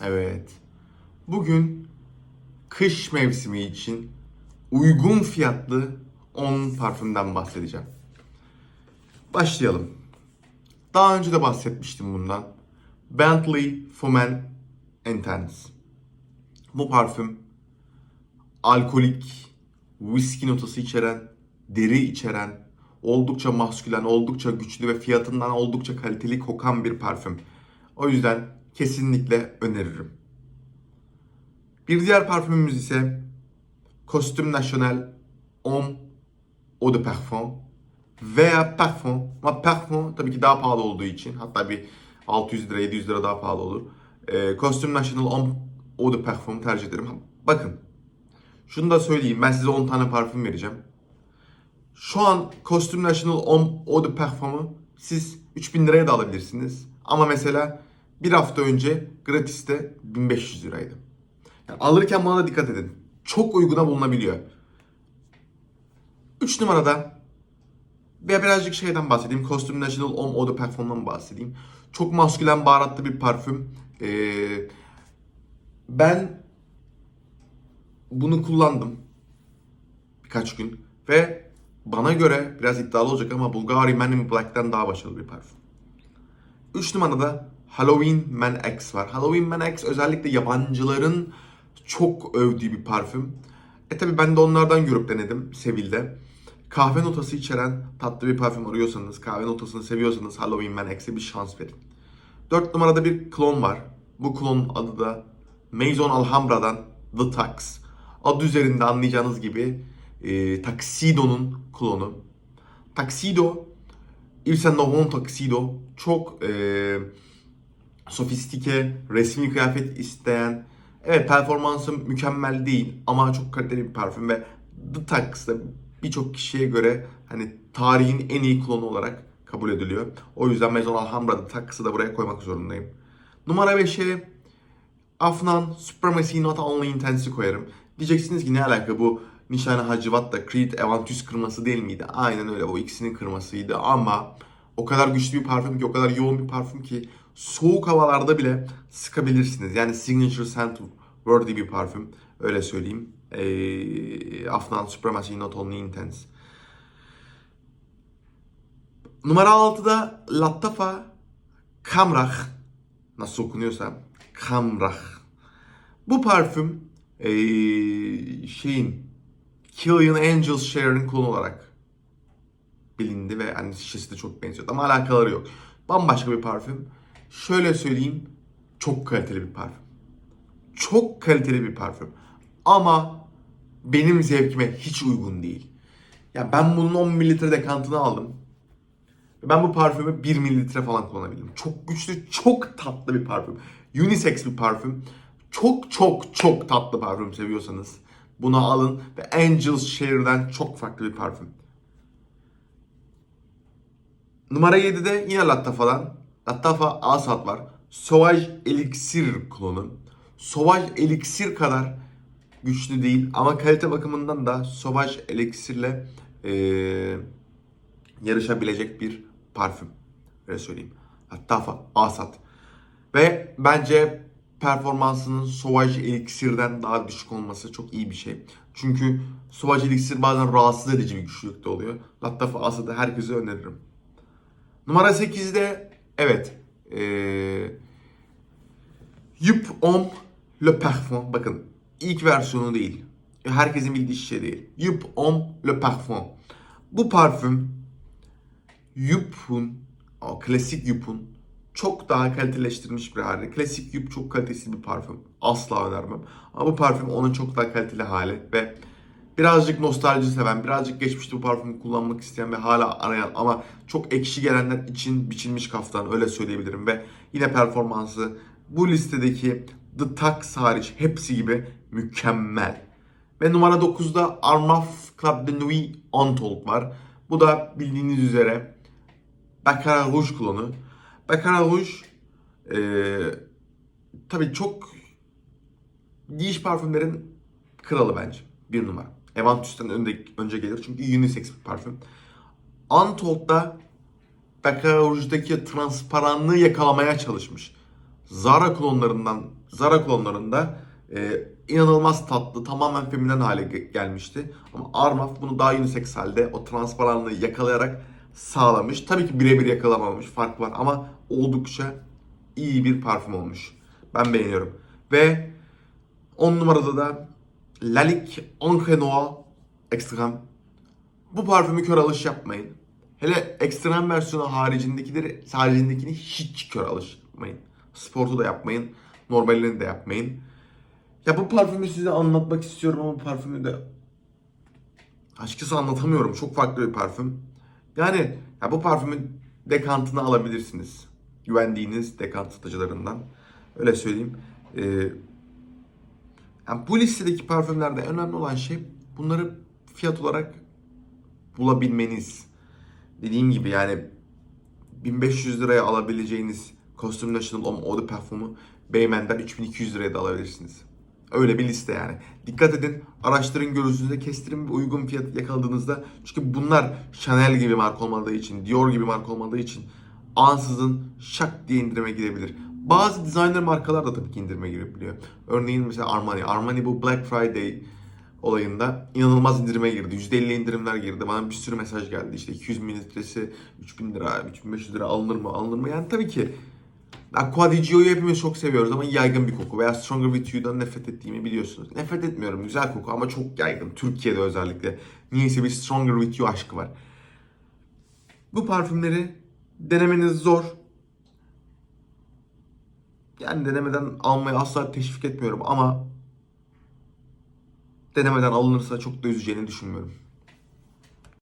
Evet. Bugün kış mevsimi için uygun fiyatlı 10 parfümden bahsedeceğim. Başlayalım. Daha önce de bahsetmiştim bundan. Bentley Fumen Intense. Bu parfüm alkolik, whisky notası içeren, deri içeren, oldukça maskülen, oldukça güçlü ve fiyatından oldukça kaliteli kokan bir parfüm. O yüzden kesinlikle öneririm. Bir diğer parfümümüz ise Costume National Homme Eau de Parfum veya Parfum. Ama Parfum tabii ki daha pahalı olduğu için hatta bir 600 lira 700 lira daha pahalı olur. Ee, Costume National Homme Eau de Parfum tercih ederim. Bakın şunu da söyleyeyim ben size 10 tane parfüm vereceğim. Şu an Costume National Homme Eau de Parfum'u siz 3000 liraya da alabilirsiniz. Ama mesela bir hafta önce gratis'te 1500 liraydı. Yani alırken buna da dikkat edin. Çok uyguna bulunabiliyor. 3 numarada ve birazcık şeyden bahsedeyim. Costume National Homme Eau de Parfum'dan bahsedeyim. Çok maskülen baharatlı bir parfüm. Ee, ben bunu kullandım birkaç gün ve bana göre biraz iddialı olacak ama Bulgari Man in Black'ten daha başarılı bir parfüm. 3 numarada Halloween Man X var. Halloween Man X özellikle yabancıların çok övdüğü bir parfüm. E tabi ben de onlardan görüp denedim Sevil'de. Kahve notası içeren tatlı bir parfüm arıyorsanız, kahve notasını seviyorsanız Halloween Man X'e bir şans verin. 4 numarada bir klon var. Bu klonun adı da Maison Alhambra'dan The Tux. Adı üzerinde anlayacağınız gibi e, Tuxedo'nun klonu. Tuxedo, Yves Saint Laurent Tuxedo çok e, sofistike, resmi kıyafet isteyen, evet performansı mükemmel değil ama çok kaliteli bir parfüm ve The Tux da birçok kişiye göre hani tarihin en iyi klonu olarak kabul ediliyor. O yüzden Maison Alhambra The Tux'ı da buraya koymak zorundayım. Numara 5'e Afnan Supremacy Not Only Intense'i koyarım. Diyeceksiniz ki ne alaka bu Nişane Hacivat da Creed Eventus kırması değil miydi? Aynen öyle o ikisinin kırmasıydı ama o kadar güçlü bir parfüm ki o kadar yoğun bir parfüm ki soğuk havalarda bile sıkabilirsiniz. Yani signature scent worthy bir parfüm öyle söyleyeyim. Ee, Afnan Supremacy Not Only Intense. Numara 6'da Lattafa Kamrah nasıl okunuyorsa Kamrah. Bu parfüm ee, şeyin Killian Angels Share'ın klonu olarak bilindi ve hani şişesi de çok benziyor ama alakaları yok. Bambaşka bir parfüm. Şöyle söyleyeyim çok kaliteli bir parfüm. Çok kaliteli bir parfüm. Ama benim zevkime hiç uygun değil. Ya ben bunun 10 mililitre dekantını aldım. Ben bu parfümü 1 mililitre falan kullanabildim. Çok güçlü, çok tatlı bir parfüm. Unisex bir parfüm. Çok çok çok tatlı parfüm seviyorsanız bunu alın ve Angels Share'den çok farklı bir parfüm. Numara 7'de yine Lattafa'dan. Lattafa Asat var. Sauvage Elixir klonu. Sauvage Elixir kadar güçlü değil ama kalite bakımından da Sauvage Elixir'le eee yarışabilecek bir parfüm. Öyle söyleyeyim. Lattafa Asat. Ve bence performansının Sauvage Elixir'den daha düşük olması çok iyi bir şey. Çünkü Sauvage Elixir bazen rahatsız edici bir güçlülükte oluyor. Lattafa Asat'ı herkese öneririm. Numara 8'de evet ee, Yup Homme Le Parfum. Bakın ilk versiyonu değil. Herkesin bildiği şey değil. Yup Homme Le Parfum. Bu parfüm Yup'un, o klasik Yup'un çok daha kaliteleştirilmiş bir hali. Klasik Yup çok kalitesiz bir parfüm. Asla önermem. Ama bu parfüm onun çok daha kaliteli hali ve birazcık nostalji seven, birazcık geçmişte bu parfümü kullanmak isteyen ve hala arayan ama çok ekşi gelenler için biçilmiş kaftan öyle söyleyebilirim ve yine performansı bu listedeki The Tux hariç hepsi gibi mükemmel. Ve numara 9'da Armaf Club de Nuit Untold var. Bu da bildiğiniz üzere Baccarat Rouge klonu. Baccarat Rouge eee tabii çok giyiş parfümlerin kralı bence. Bir numara. Eventus'tan önde, önce gelir çünkü unisex bir parfüm. Untold'da Baccarat Rouge'daki transparanlığı yakalamaya çalışmış. Zara klonlarından Zara klonlarında e, inanılmaz tatlı, tamamen feminen hale ge- gelmişti. Ama Armaf bunu daha unisex halde o transparanlığı yakalayarak sağlamış. Tabii ki birebir yakalamamış, fark var ama oldukça iyi bir parfüm olmuş. Ben beğeniyorum. Ve 10 numarada da Lalique Encre Noir. Bu parfümü kör alış yapmayın. Hele ekstrem versiyonu haricindekileri, haricindekini hiç kör alış yapmayın. Sportu da yapmayın. Normalini de yapmayın. Ya bu parfümü size anlatmak istiyorum ama bu parfümü de açıkçası anlatamıyorum. Çok farklı bir parfüm. Yani ya bu parfümün dekantını alabilirsiniz. Güvendiğiniz dekant satıcılarından. Öyle söyleyeyim. Ee, yani bu listedeki parfümlerde önemli olan şey bunları fiyat olarak bulabilmeniz. Dediğim gibi yani 1500 liraya alabileceğiniz Costume National Homme Eau de Parfum'u Beymen'den 3200 liraya da alabilirsiniz. Öyle bir liste yani. Dikkat edin, araştırın, gözünüze kestirin bir uygun fiyat yakaladığınızda. Çünkü bunlar Chanel gibi marka olmadığı için, Dior gibi marka olmadığı için ansızın şak diye indirime girebilir. Bazı designer markalar da tabii ki indirime girebiliyor. Örneğin mesela Armani. Armani bu Black Friday olayında inanılmaz indirime girdi. %50 indirimler girdi. Bana bir sürü mesaj geldi. İşte 200 mililitresi 3000 lira, 3500 lira alınır mı, alınır mı? Yani tabii ki Aqua hepimiz çok seviyoruz ama yaygın bir koku. Veya Stronger With You'dan nefret ettiğimi biliyorsunuz. Nefret etmiyorum. Güzel koku ama çok yaygın. Türkiye'de özellikle. Niyeyse bir Stronger With You aşkı var. Bu parfümleri denemeniz zor. Yani denemeden almayı asla teşvik etmiyorum ama denemeden alınırsa çok da üzeceğini düşünmüyorum.